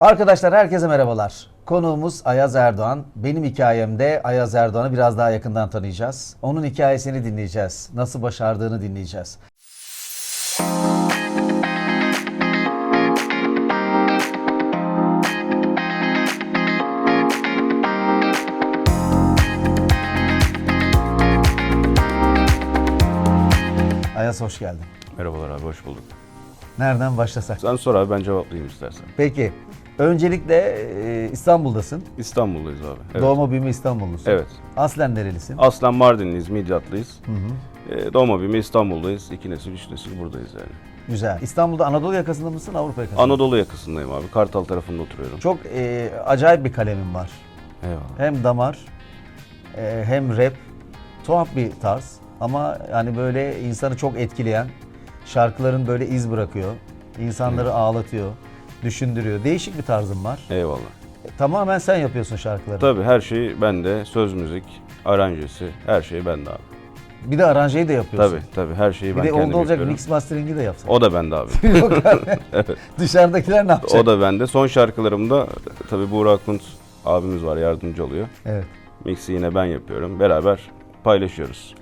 Arkadaşlar herkese merhabalar. Konuğumuz Ayaz Erdoğan. Benim hikayemde Ayaz Erdoğan'ı biraz daha yakından tanıyacağız. Onun hikayesini dinleyeceğiz. Nasıl başardığını dinleyeceğiz. Ayaz hoş geldin. Merhabalar abi, hoş bulduk. Nereden başlasak? Sen sor abi, ben cevaplayayım istersen. Peki. Öncelikle e, İstanbul'dasın. İstanbul'dayız abi. Evet. Doğma büyüme İstanbullusun. Evet. Aslen nerelisin? Aslen Mardinliyiz, Midyatlıyız. Ee, doğma büyüme İstanbul'dayız. İki nesil, üç nesil buradayız yani. Güzel. İstanbul'da Anadolu yakasında mısın, Avrupa yakasında? Anadolu yakasındayım abi. Kartal tarafında oturuyorum. Çok e, acayip bir kalemim var. Eyvallah. Hem damar, e, hem rap. Tuhaf bir tarz ama yani böyle insanı çok etkileyen, şarkıların böyle iz bırakıyor, insanları ağlatıyor, düşündürüyor. Değişik bir tarzım var. Eyvallah. E, tamamen sen yapıyorsun şarkıları. Tabii her şey bende. Söz, müzik, aranjesi, her şey bende abi. Bir de aranjeyi de yapıyorsun. Tabii tabii her şeyi Bir ben de kendim onda olacak yapıyorum. mix mastering'i de yapsan. O da bende abi. Yok abi. Dışarıdakiler ne yapacak? o da bende. Son şarkılarımda tabii Buğra Kunt abimiz var, yardımcı oluyor. Evet. Mix'i yine ben yapıyorum. Beraber paylaşıyoruz.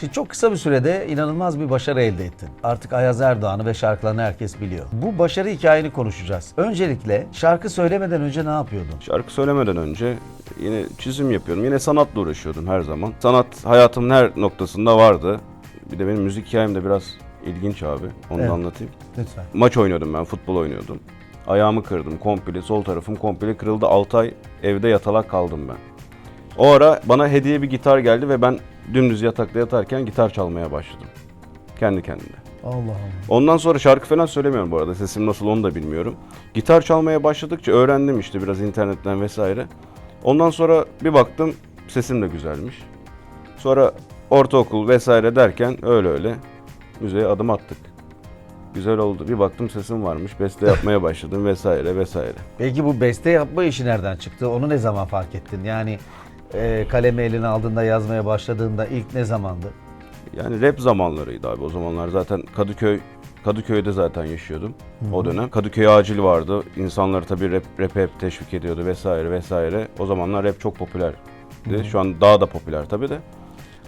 Şimdi çok kısa bir sürede inanılmaz bir başarı elde ettin. Artık Ayaz Erdoğan'ı ve şarkılarını herkes biliyor. Bu başarı hikayeni konuşacağız. Öncelikle şarkı söylemeden önce ne yapıyordun? Şarkı söylemeden önce yine çizim yapıyorum. Yine sanatla uğraşıyordum her zaman. Sanat hayatımın her noktasında vardı. Bir de benim müzik hikayem de biraz ilginç abi. Onu Evet. da anlatayım. Lütfen. Maç oynuyordum ben, futbol oynuyordum. Ayağımı kırdım komple, sol tarafım komple kırıldı. 6 ay evde yatalak kaldım ben. O ara bana hediye bir gitar geldi ve ben dümdüz yatakta yatarken gitar çalmaya başladım. Kendi kendime. Allah Allah. Ondan sonra şarkı falan söylemiyorum bu arada. Sesim nasıl onu da bilmiyorum. Gitar çalmaya başladıkça öğrendim işte biraz internetten vesaire. Ondan sonra bir baktım sesim de güzelmiş. Sonra ortaokul vesaire derken öyle öyle müziğe adım attık. Güzel oldu. Bir baktım sesim varmış. Beste yapmaya başladım vesaire vesaire. Peki bu beste yapma işi nereden çıktı? Onu ne zaman fark ettin? Yani e, kalemi eline aldığında yazmaya başladığında ilk ne zamandı? Yani rap zamanlarıydı abi. O zamanlar zaten Kadıköy Kadıköy'de zaten yaşıyordum o dönem. Kadıköy acil vardı. İnsanları tabii rap, rap'e hep teşvik ediyordu vesaire vesaire. O zamanlar rap çok popülerdi. Şu an daha da popüler tabii de.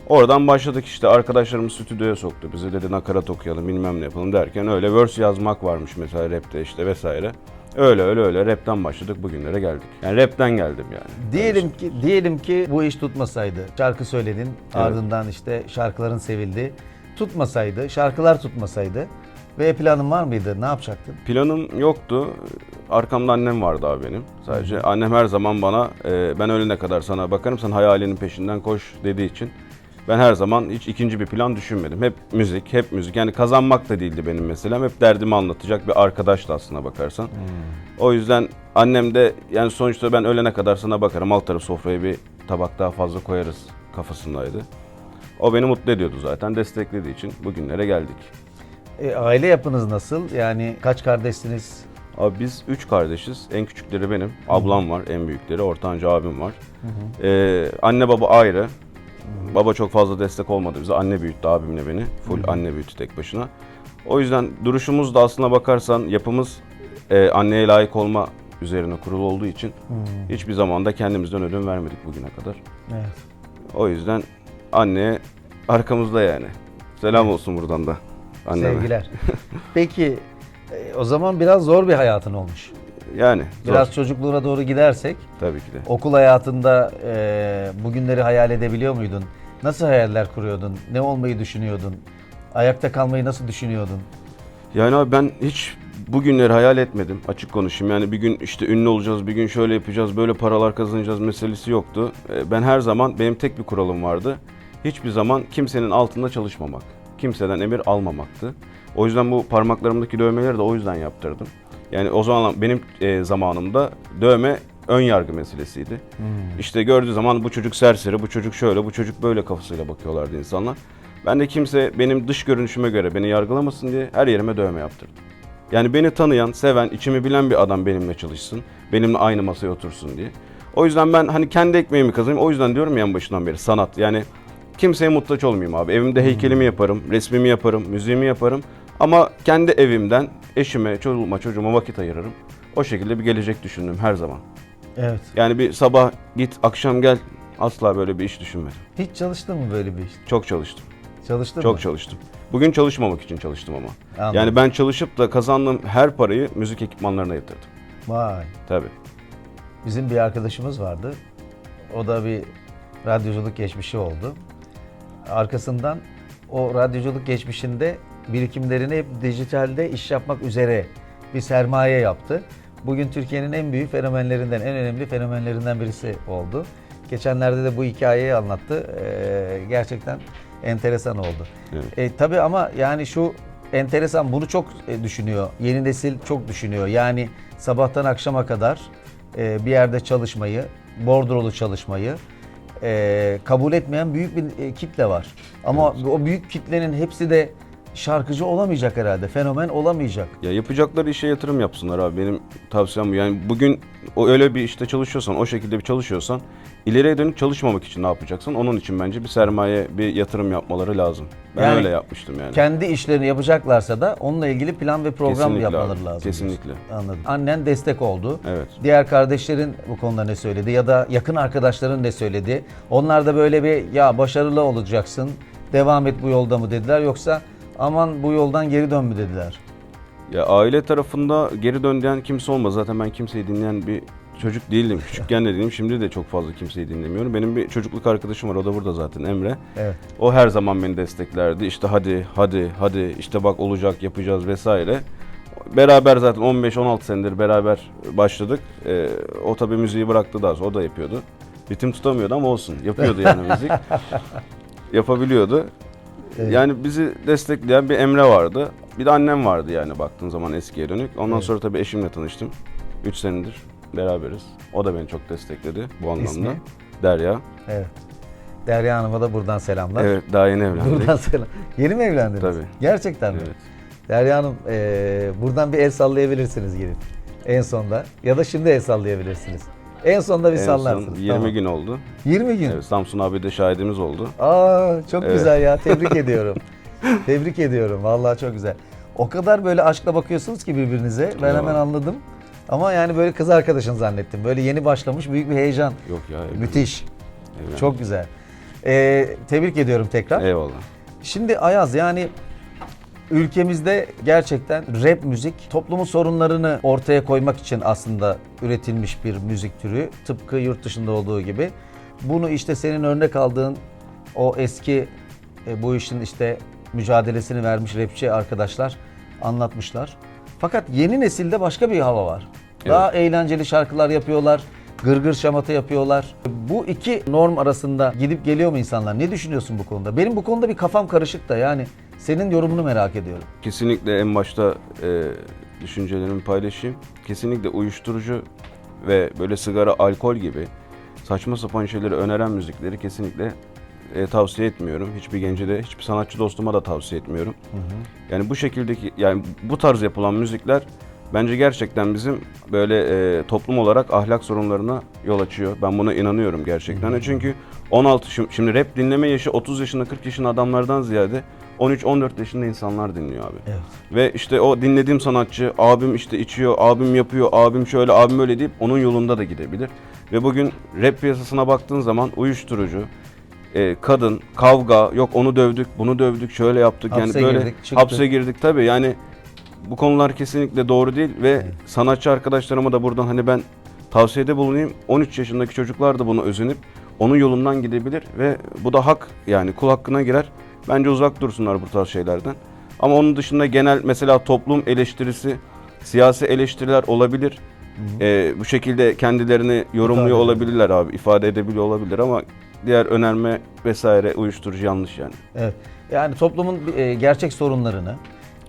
Oradan başladık işte arkadaşlarımız stüdyoya soktu. Bizi dedi nakarat okuyalım bilmem ne yapalım derken öyle verse yazmak varmış mesela rapte işte vesaire. Öyle öyle öyle rapten başladık bugünlere geldik. Yani rapten geldim yani. Diyelim ki diyelim ki bu iş tutmasaydı. Şarkı söyledin, ardından işte şarkıların sevildi. Tutmasaydı, şarkılar tutmasaydı ve planın var mıydı? Ne yapacaktın? Planım yoktu. Arkamda annem vardı abi benim. Sadece annem her zaman bana e, ben ölene kadar sana bakarım sen hayalinin peşinden koş dediği için ben her zaman hiç ikinci bir plan düşünmedim. Hep müzik, hep müzik. Yani kazanmak da değildi benim meselem. Hep derdimi anlatacak bir arkadaştı aslına bakarsan. O yüzden annem de yani sonuçta ben ölene kadar sana bakarım. Alt tarafı sofraya bir tabak daha fazla koyarız kafasındaydı. O beni mutlu ediyordu zaten. Desteklediği için bugünlere geldik. E, aile yapınız nasıl? Yani kaç kardeşsiniz? Abi biz üç kardeşiz. En küçükleri benim. Ablam var, en büyükleri. Ortanca abim var. Ee, anne baba ayrı. Baba çok fazla destek olmadı bize. Anne büyüttü abimle beni. Full anne büyüttü tek başına. O yüzden duruşumuz da aslına bakarsan yapımız e, anneye layık olma üzerine kurulu olduğu için hiçbir zaman da kendimizden ödün vermedik bugüne kadar. Evet. O yüzden anneye arkamızda yani. Selam olsun buradan da anneme. Sevgiler. Peki e, o zaman biraz zor bir hayatın olmuş. Yani zor. Biraz çocukluğuna doğru gidersek tabii ki de. okul hayatında e, bugünleri hayal edebiliyor muydun? Nasıl hayaller kuruyordun? Ne olmayı düşünüyordun? Ayakta kalmayı nasıl düşünüyordun? Yani abi ben hiç bugünleri hayal etmedim açık konuşayım. Yani bir gün işte ünlü olacağız, bir gün şöyle yapacağız, böyle paralar kazanacağız meselesi yoktu. Ee, Ben her zaman benim tek bir kuralım vardı. Hiçbir zaman kimsenin altında çalışmamak. Kimseden emir almamaktı. O yüzden bu parmaklarımdaki dövmeleri de o yüzden yaptırdım. Yani o zaman benim e, zamanımda dövme ön yargı meselesiydi. İşte gördüğü zaman bu çocuk serseri, bu çocuk şöyle, bu çocuk böyle kafasıyla bakıyorlardı insanlar. Ben de kimse benim dış görünüşüme göre beni yargılamasın diye her yerime dövme yaptırdım. Yani beni tanıyan, seven, içimi bilen bir adam benimle çalışsın, benimle aynı masaya otursun diye. O yüzden ben hani kendi ekmeğimi kazanayım. O yüzden diyorum ya en başından beri sanat. Yani kimseye muhtaç olmayayım abi. Evimde heykelimi yaparım, resmimi yaparım, müziğimi yaparım. Ama kendi evimden eşime, çoluğuma, çocuğuma vakit ayırırım. O şekilde bir gelecek düşündüm her zaman. Evet. Yani bir sabah git akşam gel asla böyle bir iş düşünmedim. Hiç çalıştın mı böyle bir iş? Çok çalıştım. Çalıştın Çok mı? çalıştım. Bugün çalışmamak için çalıştım ama. Anladım. Yani ben çalışıp da kazandığım her parayı müzik ekipmanlarına yatırdım. Vay. Tabii. Bizim bir arkadaşımız vardı. O da bir radyoculuk geçmişi oldu. Arkasından o radyoculuk geçmişinde birikimlerini hep dijitalde iş yapmak üzere bir sermaye yaptı. Bugün Türkiye'nin en büyük fenomenlerinden, en önemli fenomenlerinden birisi oldu. Geçenlerde de bu hikayeyi anlattı. Ee, gerçekten enteresan oldu. Evet. E, tabii ama yani şu enteresan bunu çok e, düşünüyor. Yeni nesil çok düşünüyor. Yani sabahtan akşama kadar e, bir yerde çalışmayı, bordrolu çalışmayı e, kabul etmeyen büyük bir e, kitle var. Ama o büyük kitlenin hepsi de şarkıcı olamayacak herhalde. Fenomen olamayacak. Ya yapacakları işe yatırım yapsınlar abi. Benim tavsiyem bu. Yani bugün o öyle bir işte çalışıyorsan, o şekilde bir çalışıyorsan ileriye dönük çalışmamak için ne yapacaksın? Onun için bence bir sermaye, bir yatırım yapmaları lazım. Ben Yani öyle yapmıştım yani. Kendi işlerini yapacaklarsa da onunla ilgili plan ve program Kesinlikle yapmaları abi, lazım. kesinlikle. diyorsun. Anladım. Annen destek oldu. Evet. Diğer kardeşlerin bu konuda ne söyledi ya da yakın arkadaşların ne söyledi? Onlar da böyle bir ya başarılı olacaksın, devam et bu yolda mı dediler yoksa aman bu yoldan geri dön mü dediler? Ya aile tarafında geri dön diyen kimse olmaz. Zaten ben kimseyi dinleyen bir çocuk değildim. Küçükken de değilim. Şimdi de çok fazla kimseyi dinlemiyorum. Benim bir çocukluk arkadaşım var. O da burada zaten Emre. Evet. O her zaman beni desteklerdi. İşte hadi, hadi, hadi, işte bak olacak, yapacağız vesaire. Beraber zaten 15-16 senedir beraber başladık. Ee, o tabii müziği bıraktı daha sonra. O da yapıyordu. Ritim tutamıyordu ama olsun. Yapıyordu yani müzik. Yapabiliyordu. Evet. Yani bizi destekleyen bir Emre vardı. Bir de annem vardı yani baktığın zaman eskiye dönük. Ondan Evet. sonra tabii eşimle tanıştım. 3 senedir beraberiz. O da beni çok destekledi bu anlamda. İsmi? Derya. Evet. Derya Hanım'a da buradan selamlar. Evet daha yeni evlendik. Buradan selam. Yeni mi evlendiniz? Tabii. Gerçekten mi? Evet. Derya Hanım eee, buradan bir el sallayabilirsiniz gelip. En sonda. Ya da şimdi el sallayabilirsiniz. En sonda bir En son sallarsınız. 20 Tamam. gün oldu. 20 gün. Evet, Samsun abi de şahidimiz oldu. Aa çok Evet. güzel ya. Tebrik ediyorum. Tebrik ediyorum. Vallahi çok güzel. O kadar böyle aşkla bakıyorsunuz ki birbirinize. Ben hemen anladım. Ama yani böyle kız arkadaşın zannettim. Böyle yeni başlamış büyük bir heyecan. Yok ya. evlendik. Müthiş. Evlendik. Çok güzel. Ee, tebrik ediyorum tekrar. Eyvallah. Şimdi Ayaz yani ülkemizde gerçekten rap müzik toplumun sorunlarını ortaya koymak için aslında üretilmiş bir müzik türü. Tıpkı yurt dışında olduğu gibi. Bunu işte senin örnek aldığın o eski e, bu işin işte mücadelesini vermiş rapçi arkadaşlar anlatmışlar. Fakat yeni nesilde başka bir hava var. Daha eğlenceli şarkılar yapıyorlar. Gırgır şamata yapıyorlar. Bu iki norm arasında gidip geliyor mu insanlar? Ne düşünüyorsun bu konuda? Benim bu konuda bir kafam karışık da yani senin yorumunu merak ediyorum. Kesinlikle en başta e, düşüncelerimi paylaşayım. Kesinlikle uyuşturucu ve böyle sigara, alkol gibi saçma sapan şeyleri öneren müzikleri kesinlikle e, tavsiye etmiyorum. Hiçbir gence de, hiçbir sanatçı dostuma da tavsiye etmiyorum. Yani bu şekildeki, yani bu tarz yapılan müzikler bence gerçekten bizim böyle e, toplum olarak ahlak sorunlarına yol açıyor. Ben buna inanıyorum gerçekten. Çünkü 16, şim- şimdi rap dinleme yaşı 30 yaşında 40 yaşında adamlardan ziyade 13-14 yaşında insanlar dinliyor abi. Evet. Ve işte o dinlediğim sanatçı abim işte içiyor, abim yapıyor, abim şöyle, abim öyle deyip onun yolunda da gidebilir. Ve bugün rap piyasasına baktığın zaman uyuşturucu, e, kadın, kavga, yok onu dövdük, bunu dövdük, şöyle yaptık. Hapse yani böyle girdik, çıktık. hapse girdik tabii. Yani bu konular kesinlikle doğru değil ve sanatçı arkadaşlarıma da buradan hani ben tavsiyede bulunayım. 13 yaşındaki çocuklar da bunu özenip onun yolundan gidebilir ve bu da hak yani kul hakkına girer. Bence uzak dursunlar bu tarz şeylerden. Ama onun dışında genel mesela toplum eleştirisi, siyasi eleştiriler olabilir. Ee, bu şekilde kendilerini yorumluyor İfade olabilirler abi, ifade edebiliyor olabilir ama diğer önerme vesaire uyuşturucu yanlış yani. Evet. Yani toplumun e, gerçek sorunlarını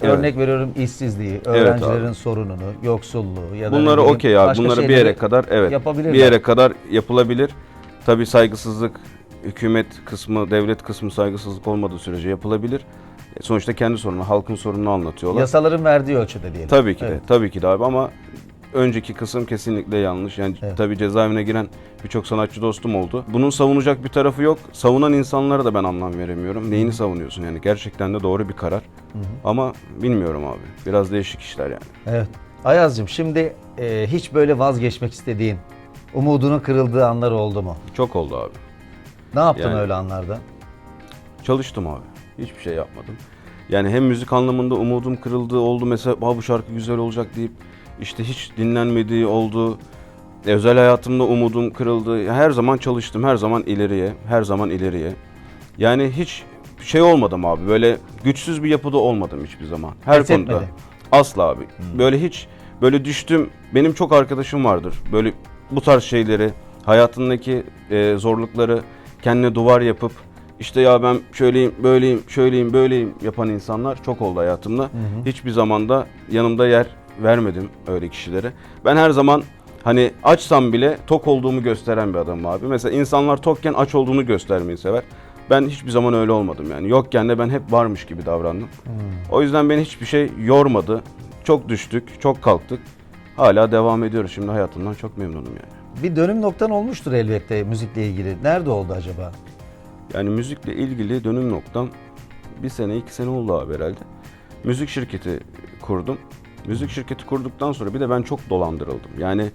Evet. Örnek veriyorum işsizliği, Evet öğrencilerin abi. sorununu, yoksulluğu ya da Bunları okey abi. Bunları bir yere kadar evet. Bir yere kadar yapılabilir. Tabii saygısızlık hükümet kısmı, devlet kısmı saygısızlık olmadığı sürece yapılabilir. E, Sonuçta kendi sorunu, halkın sorununu anlatıyorlar. Yasaların verdiği ölçüde diyelim. Tabii ki de, Evet. tabii ki de abi ama önceki kısım kesinlikle yanlış. Yani Evet. tabii cezaevine giren birçok sanatçı dostum oldu. Bunun savunacak bir tarafı yok. Savunan insanlara da ben anlam veremiyorum. Neyini savunuyorsun yani? Gerçekten de doğru bir karar. Ama bilmiyorum abi. Biraz değişik işler yani. Evet. Ayaz'cığım şimdi e, hiç böyle vazgeçmek istediğin, umudunun kırıldığı anlar oldu mu? Çok oldu abi. Ne yaptın Yani- öyle anlarda? Çalıştım abi. Hiçbir şey yapmadım. Yani hem müzik anlamında umudum kırıldı oldu mesela "Aa, bu şarkı güzel olacak deyip işte hiç dinlenmediği oldu. E, Özel hayatımda umudum kırıldı. Her zaman çalıştım. Her zaman ileriye. Her zaman ileriye. Yani hiç şey olmadım abi. Böyle güçsüz bir yapıda olmadım hiçbir zaman. Her Pes konuda. etmedi. Asla abi. Böyle hiç böyle düştüm. Benim çok arkadaşım vardır. Böyle bu tarz şeyleri, hayatındaki e, zorlukları kendine duvar yapıp işte ya ben şöyleyim, böyleyim, şöyleyim, böyleyim yapan insanlar çok oldu hayatımda. Hiçbir zamanda yanımda yer vermedim öyle kişilere. Ben her zaman hani açsam bile tok olduğumu gösteren bir adamım abi. Mesela insanlar tokken aç olduğunu göstermeyi sever. Ben hiçbir zaman öyle olmadım yani. Yokken de ben hep varmış gibi davrandım. O yüzden beni hiçbir şey yormadı. Çok düştük, çok kalktık. Hala devam ediyoruz. Şimdi hayatımdan çok memnunum yani. Bir dönüm noktan olmuştur elbette müzikle ilgili. Nerede oldu acaba? Yani müzikle ilgili dönüm noktam bir sene, iki sene oldu abi herhalde. Müzik şirketi kurdum. Müzik şirketi kurduktan sonra bir de ben çok dolandırıldım. Yani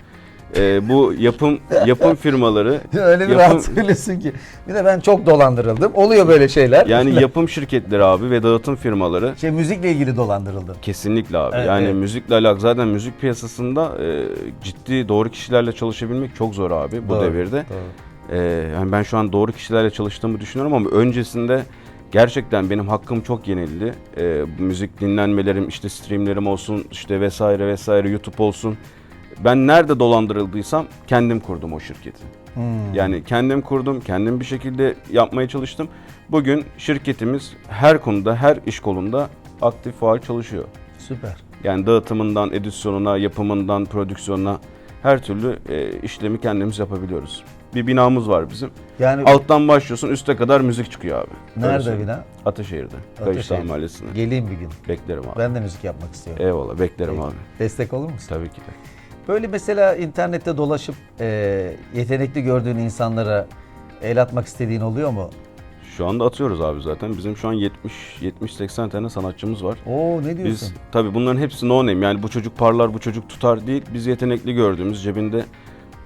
e, bu yapım yapım firmaları Öyle bir yapım- rahat söylüyorsun ki. Bir de ben çok dolandırıldım. Oluyor böyle şeyler. yani yapım şirketleri abi ve dağıtım firmaları şey müzikle ilgili dolandırıldım. Kesinlikle abi. Evet, yani evet. müzikle alakalı zaten müzik piyasasında e, ciddi doğru kişilerle çalışabilmek çok zor abi bu Doğru, devirde. doğru. E, yani ben şu an doğru kişilerle çalıştığımı düşünüyorum ama öncesinde gerçekten benim hakkım çok yenildi. E, müzik dinlenmelerim, işte streamlerim olsun, işte vesaire vesaire YouTube olsun. Ben nerede dolandırıldıysam kendim kurdum o şirketi. Hmm. Yani kendim kurdum, kendim bir şekilde yapmaya çalıştım. Bugün şirketimiz her konuda, her iş kolunda aktif faal çalışıyor. Süper. Yani dağıtımından, edisyonuna, yapımından, prodüksiyonuna her türlü e, işlemi kendimiz yapabiliyoruz. Bir binamız var bizim. Yani Alttan başlıyorsun, üste kadar müzik çıkıyor abi. Nerede bina? Ataşehir'de. Ateşehir. Mahallesi'nde. Geleyim bir gün. Beklerim abi. Ben de müzik yapmak istiyorum. Eyvallah, beklerim Peki. abi. Destek olur musun? Tabii ki de. Böyle mesela internette dolaşıp e, yetenekli gördüğün insanlara el atmak istediğin oluyor mu? Şu anda atıyoruz abi zaten. Bizim şu an 70 70-80 tane sanatçımız var. Oo ne diyorsun? Biz tabii bunların hepsi no name. Yani bu çocuk parlar, bu çocuk tutar değil. Biz yetenekli gördüğümüz cebinde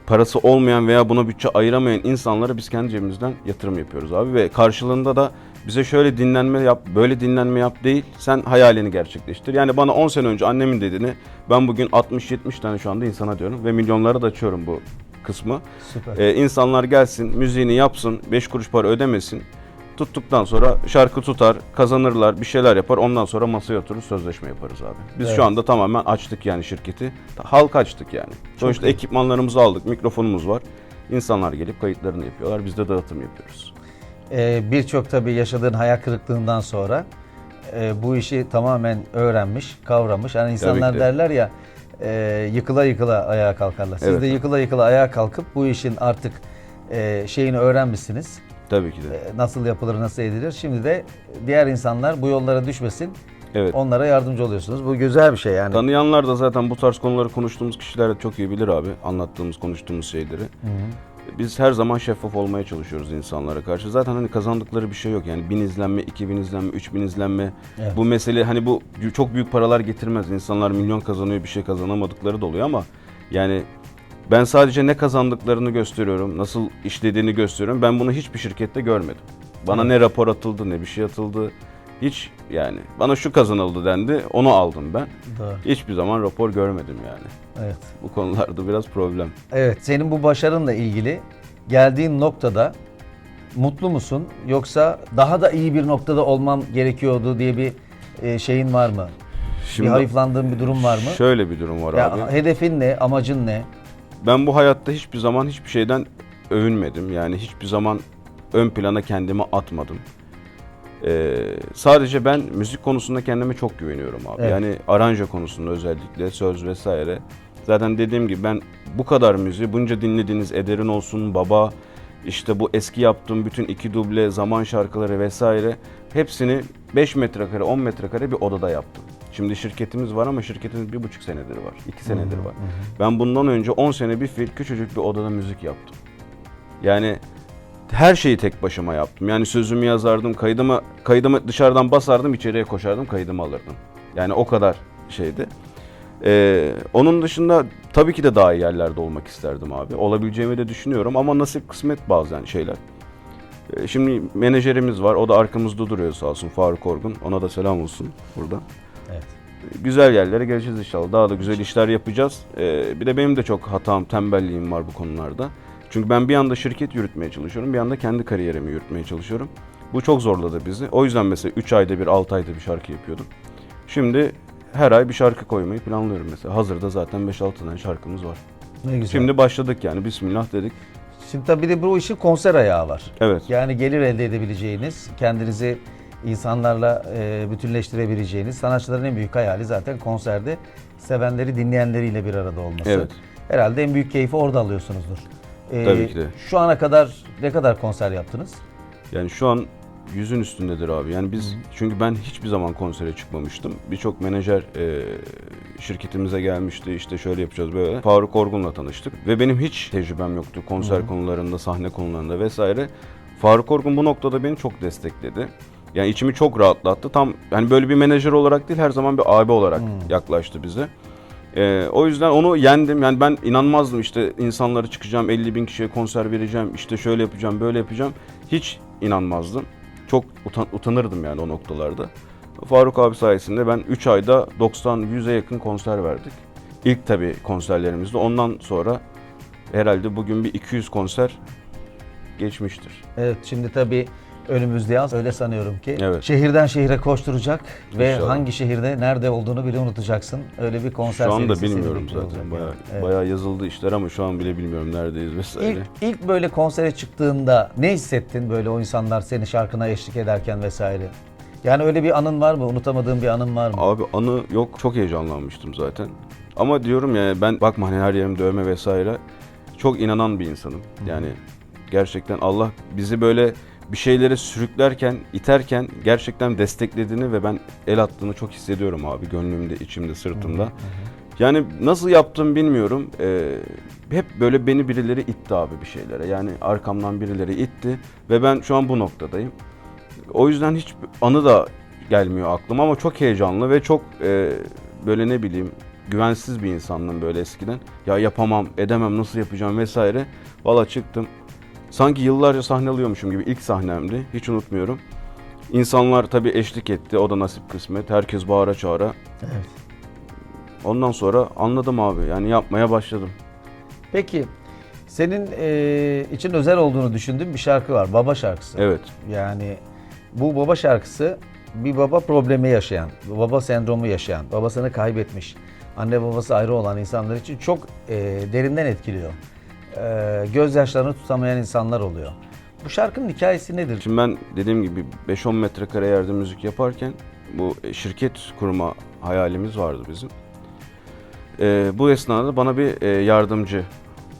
parası olmayan veya buna bütçe ayıramayan insanlara biz kendi cebimizden yatırım yapıyoruz abi ve karşılığında da bize şöyle dinlenme yap, böyle dinlenme yap değil. Sen hayalini gerçekleştir. Yani bana 10 sene önce annemin dediğini ben bugün 60-70 tane şu anda insana diyorum ve milyonlara da açıyorum bu kısmı. Süper. Ee, insanlar gelsin, müziğini yapsın, 5 kuruş para ödemesin. Tuttuktan sonra şarkı tutar, kazanırlar, bir şeyler yapar. Ondan sonra masaya oturur, sözleşme yaparız abi. Biz Evet. şu anda tamamen açtık yani şirketi. Halka açtık yani. Sonuçta ekipmanlarımızı aldık, mikrofonumuz var. İnsanlar gelip kayıtlarını yapıyorlar. Biz de dağıtım yapıyoruz. Ee, Birçok tabii yaşadığın hayal kırıklığından sonra e, bu işi tamamen öğrenmiş, kavramış. Hani insanlar ki derler ya e, yıkıla yıkıla ayağa kalkarlar. Siz Evet. de yıkıla yıkıla ayağa kalkıp bu işin artık e, şeyini öğrenmişsiniz. Tabii ki de. E, nasıl yapılır, nasıl edilir. Şimdi de diğer insanlar bu yollara düşmesin. Evet. Onlara yardımcı oluyorsunuz. Bu güzel bir şey yani. Tanıyanlar da zaten bu tarz konuları konuştuğumuz kişiler de çok iyi bilir abi. Anlattığımız, konuştuğumuz şeyleri. Biz her zaman şeffaf olmaya çalışıyoruz insanlara karşı. Zaten hani kazandıkları bir şey yok. Yani bin izlenme, iki bin izlenme, üç bin izlenme. Evet. Bu mesele hani bu çok büyük paralar getirmez. İnsanlar milyon kazanıyor bir şey kazanamadıkları da oluyor ama yani ben sadece ne kazandıklarını gösteriyorum, nasıl işlediğini gösteriyorum. Ben bunu hiçbir şirkette görmedim. Bana ne rapor atıldı ne bir şey atıldı. Hiç yani bana şu kazanıldı dendi onu aldım ben. Doğru. Hiçbir zaman rapor görmedim yani. Evet. Bu konularda biraz problem. Evet, senin bu başarınla ilgili geldiğin noktada mutlu musun? Yoksa daha da iyi bir noktada olmam gerekiyordu diye bir e, şeyin var mı? bir hayıflandığın bir durum var mı? Şöyle bir durum var ya abi. hedefin ne? Amacın ne? Ben bu hayatta hiçbir zaman hiçbir şeyden övünmedim. Yani hiçbir zaman ön plana kendimi atmadım. Ee, sadece ben müzik konusunda kendime çok güveniyorum abi. Evet. Yani aranje konusunda özellikle söz vesaire. Zaten dediğim gibi ben bu kadar müziği bunca dinlediğiniz Eder'in olsun, Baba, işte bu eski yaptığım bütün iki duble, zaman şarkıları vesaire hepsini 5 metrekare, 10 metrekare bir odada yaptım. Şimdi şirketimiz var ama şirketimiz bir buçuk senedir var, iki senedir var. Ben bundan önce 10 sene bir fil küçücük bir odada müzik yaptım. Yani her şeyi tek başıma yaptım. Yani sözümü yazardım, kaydımı kaydımı dışarıdan basardım, içeriye koşardım, kaydımı alırdım. Yani o kadar şeydi. Ee, onun dışında tabii ki de daha iyi yerlerde olmak isterdim abi. Olabileceğimi de düşünüyorum ama nasip kısmet bazen şeyler. Ee, şimdi menajerimiz var. O da arkamızda duruyor sağ olsun Faruk Orgun. Ona da selam olsun burada. Güzel yerlere geleceğiz inşallah. Daha da güzel işler yapacağız. Ee, bir de benim de çok hatam, tembelliğim var bu konularda. Çünkü ben bir anda şirket yürütmeye çalışıyorum. Bir anda kendi kariyerimi yürütmeye çalışıyorum. Bu çok zorladı bizi. O yüzden mesela 3 ayda bir, 6 ayda bir şarkı yapıyordum. Şimdi her ay bir şarkı koymayı planlıyorum mesela. Hazırda zaten 5-6 tane şarkımız var. Ne güzel. Şimdi başladık yani. Bismillah dedik. Şimdi tabii bir de bu işin konser ayağı var. Evet. Yani gelir elde edebileceğiniz, kendinizi insanlarla e, bütünleştirebileceğiniz, sanatçıların en büyük hayali zaten konserde sevenleri, dinleyenleriyle bir arada olması. Evet. Herhalde en büyük keyfi orada alıyorsunuzdur. E, Tabii ki de. Şu ana kadar ne kadar konser yaptınız? Yani şu an yüzün üstündedir abi. Yani biz çünkü ben hiçbir zaman konsere çıkmamıştım. Birçok menajer e, şirketimize gelmişti. İşte şöyle yapacağız böyle. Faruk Orgun'la tanıştık ve benim hiç tecrübem yoktu konser konularında, sahne konularında vesaire. Faruk Orgun bu noktada beni çok destekledi. Yani içimi çok rahatlattı. Tam hani böyle bir menajer olarak değil her zaman bir abi olarak yaklaştı bize. Ee, o yüzden onu yendim. Yani ben inanmazdım işte insanlara çıkacağım, 50 bin kişiye konser vereceğim, işte şöyle yapacağım, böyle yapacağım. Hiç inanmazdım. Çok utan- utanırdım yani o noktalarda. Faruk abi sayesinde ben 3 ayda 90-100'e yakın konser verdik. İlk tabii konserlerimizde. Ondan sonra herhalde bugün bir 200 konser geçmiştir. Evet şimdi tabii önümüzde yaz öyle sanıyorum ki. Evet. Şehirden şehire koşturacak ve İnşallah. hangi şehirde nerede olduğunu bile unutacaksın. Öyle bir konser Şu anda bilmiyorum zaten. Bayağı. Evet. bayağı yazıldı işler ama şu an bile bilmiyorum neredeyiz vesaire. İlk, ilk böyle konsere çıktığında ne hissettin böyle o insanlar seni şarkına eşlik ederken vesaire? Yani öyle bir anın var mı? Unutamadığın bir anın var mı? Abi anı yok. Çok heyecanlanmıştım zaten. Ama diyorum ya ben bakma hani her yerim dövme vesaire. Çok inanan bir insanım. Yani gerçekten Allah bizi böyle bir şeylere sürüklerken, iterken gerçekten desteklediğini ve ben el attığını çok hissediyorum abi. Gönlümde, içimde, sırtımda. Yani nasıl yaptım bilmiyorum. Ee, hep böyle beni birileri itti abi bir şeylere. Yani arkamdan birileri itti ve ben şu an bu noktadayım. O yüzden hiç anı da gelmiyor aklıma ama çok heyecanlı ve çok e, böyle ne bileyim güvensiz bir insandım böyle eskiden. Ya yapamam, edemem, nasıl yapacağım vesaire. Valla çıktım. Sanki yıllarca sahne alıyormuşum gibi ilk sahnemdi. Hiç unutmuyorum. İnsanlar tabii eşlik etti. O da nasip kısmet. Herkes bağıra çağıra. Evet. Ondan sonra anladım abi. Yani yapmaya başladım. Peki senin e, için özel olduğunu düşündüğüm bir şarkı var. Baba şarkısı. Evet. Yani bu baba şarkısı bir baba problemi yaşayan, baba sendromu yaşayan, babasını kaybetmiş, anne babası ayrı olan insanlar için çok e, derinden etkiliyor. E, gözyaşlarını tutamayan insanlar oluyor. Bu şarkının hikayesi nedir? Şimdi ben dediğim gibi 5-10 metrekare yerde müzik yaparken bu e, şirket kurma hayalimiz vardı bizim. Ee, bu esnada bana bir e, yardımcı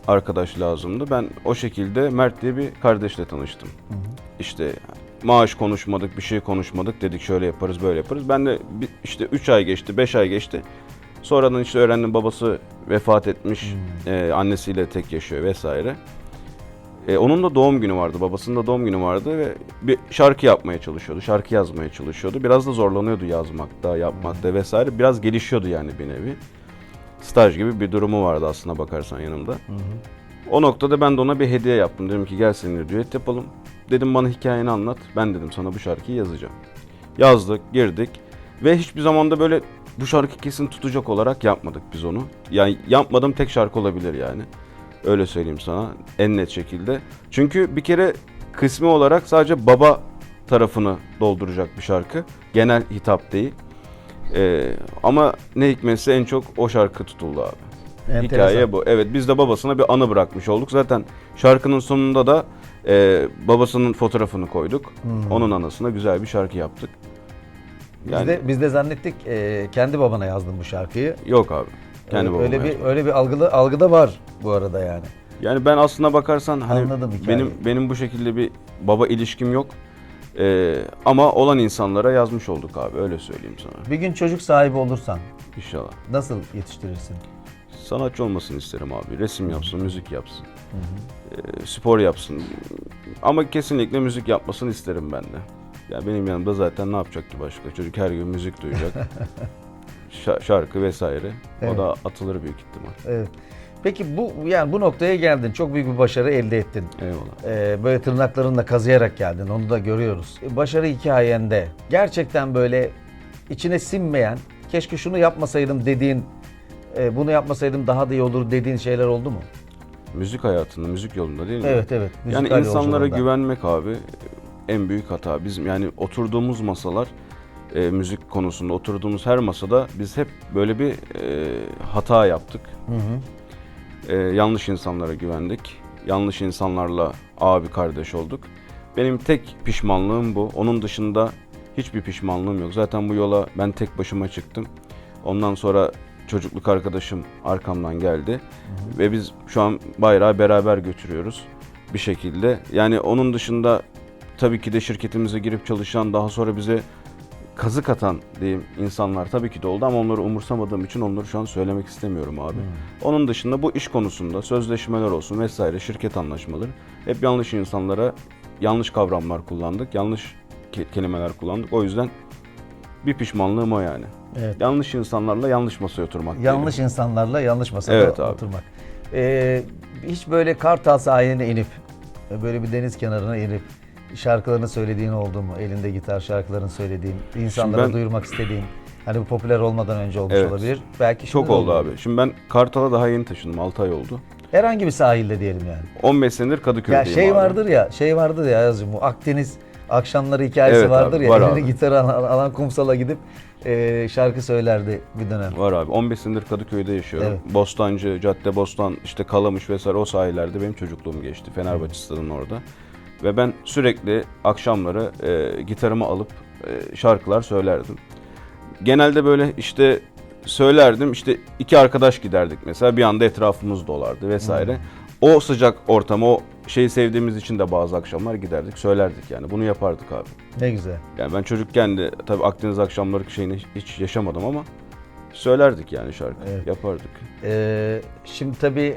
arkadaş lazımdı. Ben o şekilde Mert diye bir kardeşle tanıştım. İşte maaş konuşmadık, bir şey konuşmadık. Dedik şöyle yaparız, böyle yaparız. Ben de işte 3 ay geçti, 5 ay geçti. Sonradan işte öğrendim babası vefat etmiş, e, annesiyle tek yaşıyor vesaire. E, onun da doğum günü vardı, babasının da doğum günü vardı ve bir şarkı yapmaya çalışıyordu, şarkı yazmaya çalışıyordu. Biraz da zorlanıyordu yazmakta, yapmakta vesaire. Biraz gelişiyordu yani bir nevi. Staj gibi bir durumu vardı aslına bakarsan yanımda. O noktada ben de ona bir hediye yaptım. Dedim ki gel seninle düet yapalım. Dedim bana hikayeni anlat. Ben dedim sana bu şarkıyı yazacağım. Yazdık, girdik ve hiçbir zaman da böyle bu şarkı kesin tutacak olarak yapmadık biz onu. Yani yapmadığım tek şarkı olabilir yani. Öyle söyleyeyim sana en net şekilde. Çünkü bir kere kısmi olarak sadece baba tarafını dolduracak bir şarkı. Genel hitap değil. Ee, ama ne hikmetse en çok o şarkı tutuldu abi. Enteresan. Hikaye bu. Evet biz de babasına bir anı bırakmış olduk. Zaten şarkının sonunda da e, babasının fotoğrafını koyduk. Hmm. Onun anısına güzel bir şarkı yaptık. Yani Biz de biz de zannettik e, kendi babana yazdın bu şarkıyı. yok abi. Kendi babama öyle bir yazdım. öyle bir algılı algıda var bu arada yani. Yani ben aslına bakarsan hani Anladım hikayeyi. benim benim bu şekilde bir baba ilişkim yok. Ee, ama olan insanlara yazmış olduk abi öyle söyleyeyim sana. Bir gün çocuk sahibi olursan İnşallah. nasıl yetiştirirsin? Sanatçı olmasını isterim abi. Resim yapsın, müzik yapsın. Ee, spor yapsın. Ama kesinlikle müzik yapmasını isterim ben de. Ya benim yanımda zaten ne yapacak ki başka? Çocuk her gün müzik duyacak. Şarkı vesaire. Evet. O da atılır büyük ihtimal. Evet. Peki bu yani bu noktaya geldin. Çok büyük bir başarı elde ettin. Eyvallah. Ee, böyle tırnaklarınla kazıyarak geldin. Onu da görüyoruz. Başarı hikayende gerçekten böyle içine sinmeyen, keşke şunu yapmasaydım dediğin, e, bunu yapmasaydım daha da iyi olur dediğin şeyler oldu mu? Müzik hayatında, müzik yolunda değil mi? Evet evet. Yani insanlara yolculuğunda. güvenmek abi en büyük hata. Bizim yani oturduğumuz masalar e, müzik konusunda oturduğumuz her masada biz hep böyle bir e, hata yaptık. Hı hı. E, yanlış insanlara güvendik. Yanlış insanlarla abi kardeş olduk. Benim tek pişmanlığım bu. Onun dışında hiçbir pişmanlığım yok. Zaten bu yola ben tek başıma çıktım. Ondan sonra çocukluk arkadaşım arkamdan geldi. Ve biz şu an bayrağı beraber götürüyoruz bir şekilde. Yani onun dışında tabii ki de şirketimize girip çalışan daha sonra bize kazık atan diyeyim insanlar tabii ki de oldu ama onları umursamadığım için onları şu an söylemek istemiyorum abi. Onun dışında bu iş konusunda sözleşmeler olsun vesaire şirket anlaşmaları hep yanlış insanlara yanlış kavramlar kullandık, yanlış ke- kelimeler kullandık. O yüzden bir pişmanlığım o yani. Evet. Yanlış insanlarla yanlış masaya oturmak. Yanlış insanlarla yanlış masada Evet abi. oturmak. Ee, hiç böyle Kartal sahiline inip, böyle bir deniz kenarına inip şarkılarını söylediğin oldu mu? Elinde gitar şarkılarını söylediğin, insanlara ben- duyurmak istediğin. Hani bu popüler olmadan önce olmuş Evet. olabilir. Belki Çok oldu olabilir. abi. Şimdi ben Kartal'a daha yeni taşındım. 6 ay oldu. Herhangi bir sahilde diyelim yani. 15 senedir Ya Kadıköy'deyim şey abi. vardır ya, şey vardır ya Yazıcığım bu Akdeniz akşamları hikayesi Evet vardır abi, ya. var Elini abi. alan, alan kumsala gidip e, şarkı söylerdi bir dönem. Var abi. 15 senedir Kadıköy'de yaşıyorum. Evet. Bostancı, Cadde Bostan, işte Kalamış vesaire o sahillerde benim çocukluğum geçti. Fenerbahçe stadının orada. Ve ben sürekli akşamları e, gitarımı alıp e, şarkılar söylerdim. Genelde böyle işte söylerdim işte iki arkadaş giderdik mesela bir anda etrafımız dolardı vesaire. O sıcak ortam o şeyi sevdiğimiz için de bazı akşamlar giderdik söylerdik yani bunu yapardık abi. Ne güzel. Yani ben çocukken de tabii Akdeniz akşamları şeyini hiç yaşamadım ama söylerdik yani şarkı Evet. yapardık. Ee, şimdi tabii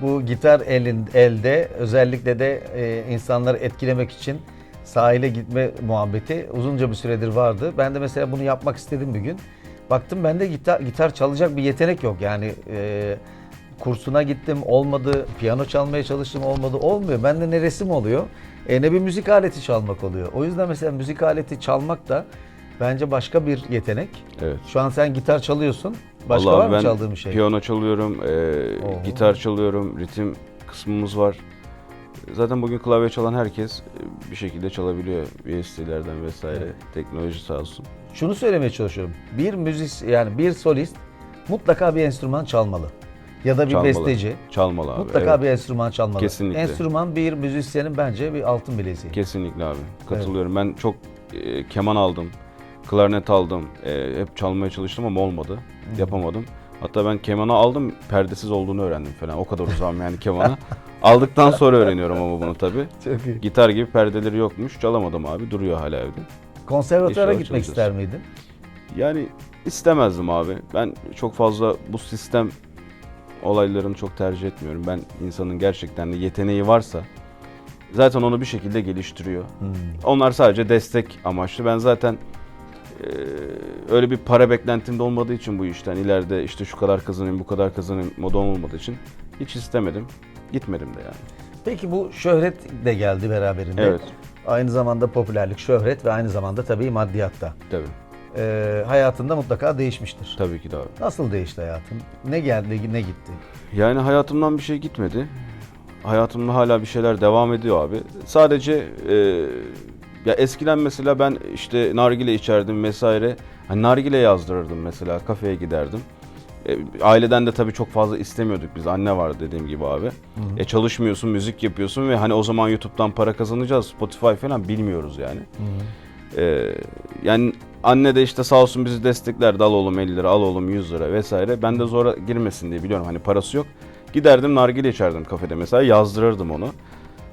bu gitar elin, elde özellikle de e, insanları etkilemek için sahile gitme muhabbeti uzunca bir süredir vardı. Ben de mesela bunu yapmak istedim bir gün. Baktım bende gitar, gitar çalacak bir yetenek yok. Yani e, kursuna gittim olmadı, piyano çalmaya çalıştım olmadı, olmuyor. Bende ne resim oluyor, e, ne bir müzik aleti çalmak oluyor. O yüzden mesela müzik aleti çalmak da bence başka bir yetenek. Evet. Şu an sen gitar çalıyorsun. Başka Vallahi var mı ben çaldığın bir şey? Piyano çalıyorum, e, gitar çalıyorum, ritim kısmımız var. Zaten bugün klavye çalan herkes e, bir şekilde çalabiliyor VST'lerden vesaire. Evet. Teknoloji sağ olsun. Şunu söylemeye çalışıyorum. Bir müzis yani bir solist mutlaka bir enstrüman çalmalı. Ya da bir Çalmalı. besteci Çalmalı abi. mutlaka evet. bir enstrüman çalmalı. Kesinlikle. Enstrüman bir müzisyenin bence bir altın bileziği. Kesinlikle abi. Katılıyorum. Ben çok e, keman aldım, klarnet aldım. E, hep çalmaya çalıştım ama olmadı. Yapamadım. Hatta ben kemanı aldım, perdesiz olduğunu öğrendim falan. O kadar uzağım yani kemana. Aldıktan sonra öğreniyorum ama bunu tabii. Çok iyi. Gitar gibi perdeleri yokmuş. Çalamadım abi. Duruyor hala evde. Konservatuara İnşallah gitmek ister miydin? Yani istemezdim abi. Ben çok fazla bu sistem olaylarını çok tercih etmiyorum. Ben insanın gerçekten de yeteneği varsa zaten onu bir şekilde geliştiriyor. Hmm. Onlar sadece destek amaçlı. Ben zaten öyle bir para beklentim de olmadığı için bu işten ileride işte şu kadar kazanayım, bu kadar kazanayım moda olmadığı için hiç istemedim. Gitmedim de yani. Peki bu şöhret de geldi beraberinde. Evet, Aynı zamanda popülerlik, şöhret ve aynı zamanda tabii maddiyatta. tabii. Ee, hayatında mutlaka değişmiştir. Tabii ki de abi. Nasıl değişti hayatın? Ne geldi, ne gitti? Yani hayatımdan bir şey gitmedi. Hayatımda hala bir şeyler devam ediyor abi. Sadece e, ya eskiden mesela ben işte nargile içerdim vesaire. Hani nargile yazdırırdım mesela kafeye giderdim. E, aileden de tabii çok fazla istemiyorduk biz. Anne var dediğim gibi abi. E çalışmıyorsun, müzik yapıyorsun ve hani o zaman YouTube'dan para kazanacağız. Spotify falan bilmiyoruz yani. E, yani anne de işte sağ olsun bizi desteklerdi. Al oğlum 50 lira, al oğlum 100 lira vesaire. Ben de zora girmesin diye biliyorum hani parası yok. Giderdim nargile içerdim kafede mesela yazdırırdım onu.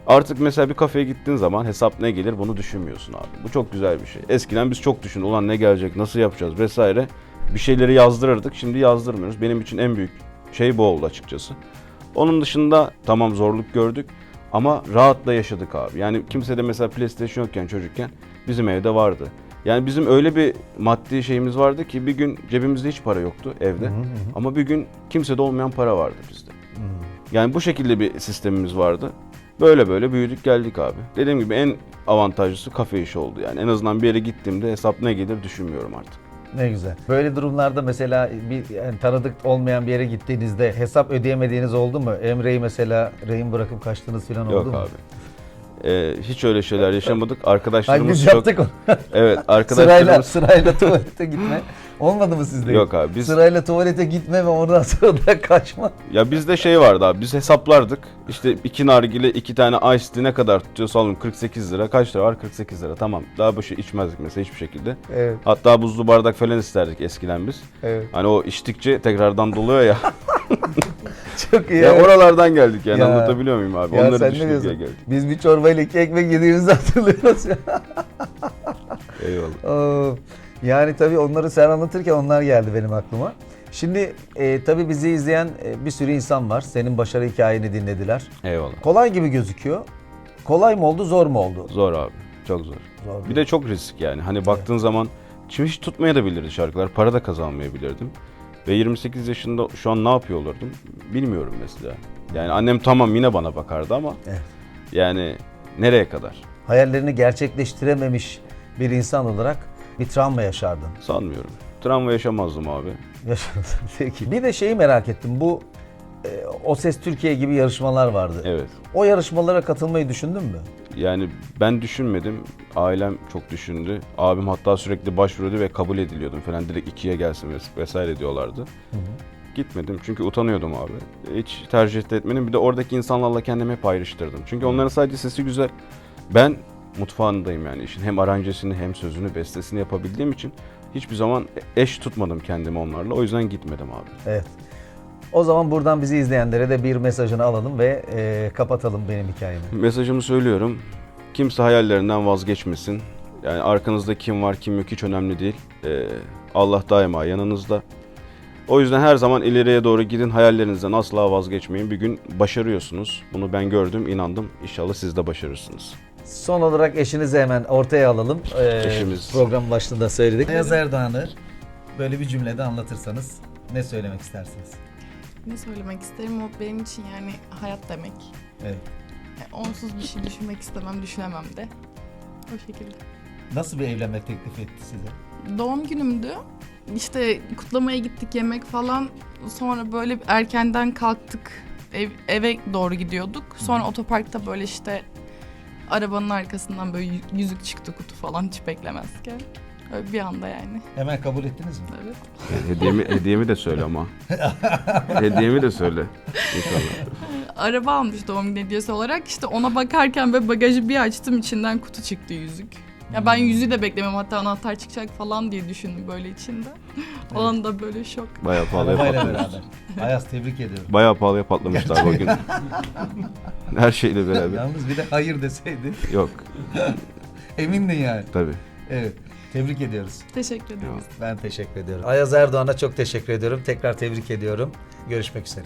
Artık mesela bir kafeye gittiğin zaman hesap ne gelir bunu düşünmüyorsun abi. Bu çok güzel bir şey. Eskiden biz çok düşündük. Ulan ne gelecek, nasıl yapacağız vesaire. Bir şeyleri yazdırırdık. Şimdi yazdırmıyoruz. Benim için en büyük şey bu oldu açıkçası. Onun dışında tamam zorluk gördük ama rahatla yaşadık abi. Yani kimse de mesela PlayStation yokken çocukken bizim evde vardı. Yani bizim öyle bir maddi şeyimiz vardı ki bir gün cebimizde hiç para yoktu evde. Ama bir gün kimsede olmayan para vardı bizde. Yani bu şekilde bir sistemimiz vardı. Böyle böyle büyüdük geldik abi. Dediğim gibi en avantajlısı kafe işi oldu yani. En azından bir yere gittiğimde hesap ne gelir düşünmüyorum artık. Ne güzel. Böyle durumlarda mesela bir yani tanıdık olmayan bir yere gittiğinizde hesap ödeyemediğiniz oldu mu? Emre'yi mesela rehin bırakıp kaçtığınız falan oldu Yok mu? abi. Ee, hiç öyle şeyler yaşamadık. Arkadaşlarımız biz çok... yaptık onu. Evet sırayla, arkadaşlarımız... sırayla tuvalete gitme. Olmadı mı sizde? Yok abi biz... Sırayla tuvalete gitme ve oradan sonra da kaçma. Ya bizde şey vardı abi biz hesaplardık. İşte iki nargile iki tane ice tea ne kadar tutuyor sallıyorum 48 lira. Kaç lira var? 48 lira tamam. Daha başı içmezdik mesela hiçbir şekilde. Evet, Hatta buzlu bardak falan isterdik eskiden biz. evet. Hani o içtikçe tekrardan doluyor ya. Çok iyi. ya evet. oralardan geldik yani Ya. anlatabiliyor muyum abi? Ya Onları sen ne diyorsun? geldik. Biz bir çorbayla iki ekmek yediğimizi hatırlıyoruz ya. Eyvallah. Oo, yani tabii onları sen anlatırken onlar geldi benim aklıma. Şimdi e, tabii bizi izleyen e, bir sürü insan var. Senin başarı hikayeni dinlediler. Eyvallah. Kolay gibi gözüküyor. Kolay mı oldu, zor mu oldu? Zor abi. Çok zor. Zor. Bir de çok risk yani. Hani baktığın zaman şimdi hiç tutmaya da bilirdi şarkılar. Para da kazanmayabilirdim. Ve 28 yaşında şu an ne yapıyor olurdum bilmiyorum mesela. Yani annem tamam yine bana bakardı ama Evet. yani nereye kadar hayallerini gerçekleştirememiş bir insan olarak bir travma yaşardın. sanmıyorum. Travma yaşamazdım abi. Yaşadın peki. Bir de şeyi merak ettim. Bu e, O Ses Türkiye gibi yarışmalar vardı. Evet. O yarışmalara katılmayı düşündün mü? Yani ben düşünmedim. Ailem çok düşündü. Abim hatta sürekli başvuruyordu ve kabul ediliyordum falan. Direkt ikiye gelsin ves- vesaire diyorlardı. Gitmedim çünkü utanıyordum abi. Hiç tercih etmedim. Bir de oradaki insanlarla kendimi hep ayrıştırdım. Çünkü onların sadece sesi güzel. Ben mutfağındayım yani işin. Hem aranjesini hem sözünü, bestesini yapabildiğim için hiçbir zaman eş tutmadım kendimi onlarla. O yüzden gitmedim abi. Evet. O zaman buradan bizi izleyenlere de bir mesajını alalım ve e, kapatalım benim hikayemi. Mesajımı söylüyorum. Kimse hayallerinden vazgeçmesin. Yani arkanızda kim var kim yok hiç önemli değil. Ee, Allah daima yanınızda. O yüzden her zaman ileriye doğru gidin. Hayallerinizden asla vazgeçmeyin. Bir gün başarıyorsunuz. Bunu ben gördüm, inandım. İnşallah siz de başarırsınız. Son olarak eşinizi hemen ortaya alalım. Ee, Eşimiz. Program başında söyledik. Ayaz Erdoğan'ı böyle bir cümlede anlatırsanız ne söylemek istersiniz? Ne söylemek isterim o benim için yani hayat demek. Evet. Yani onsuz bir şey düşünmek istemem, düşünemem de. O şekilde. Nasıl bir evlenme teklif etti size? Doğum günümdü. İşte kutlamaya gittik yemek falan. Sonra böyle erkenden kalktık. Ev, eve doğru gidiyorduk. Sonra otoparkta böyle işte arabanın arkasından böyle yü- yüzük çıktı kutu falan hiç beklemezken. Öyle bir anda yani. Hemen kabul ettiniz mi? Evet. Hediyemi, hediyemi de söyle ama. hediyemi de söyle. İnşallah. Araba almış doğum günü hediyesi olarak. İşte ona bakarken böyle bagajı bir açtım içinden kutu çıktı yüzük. Ya ben yüzüğü de beklemem hatta anahtar çıkacak falan diye düşündüm böyle içinde. O anda böyle şok. Bayağı pahalıya Arabayla patlamış. beraber. Ayaz tebrik ediyorum. Bayağı pahalıya patlamışlar bugün. Her şeyle beraber. Yalnız bir de hayır deseydin. Yok Emindin yani. tabii. Evet. Tebrik ediyoruz. Teşekkür ederiz. Ben teşekkür ediyorum. Ayaz Erdoğan'a çok teşekkür ediyorum. Tekrar tebrik ediyorum. Görüşmek üzere.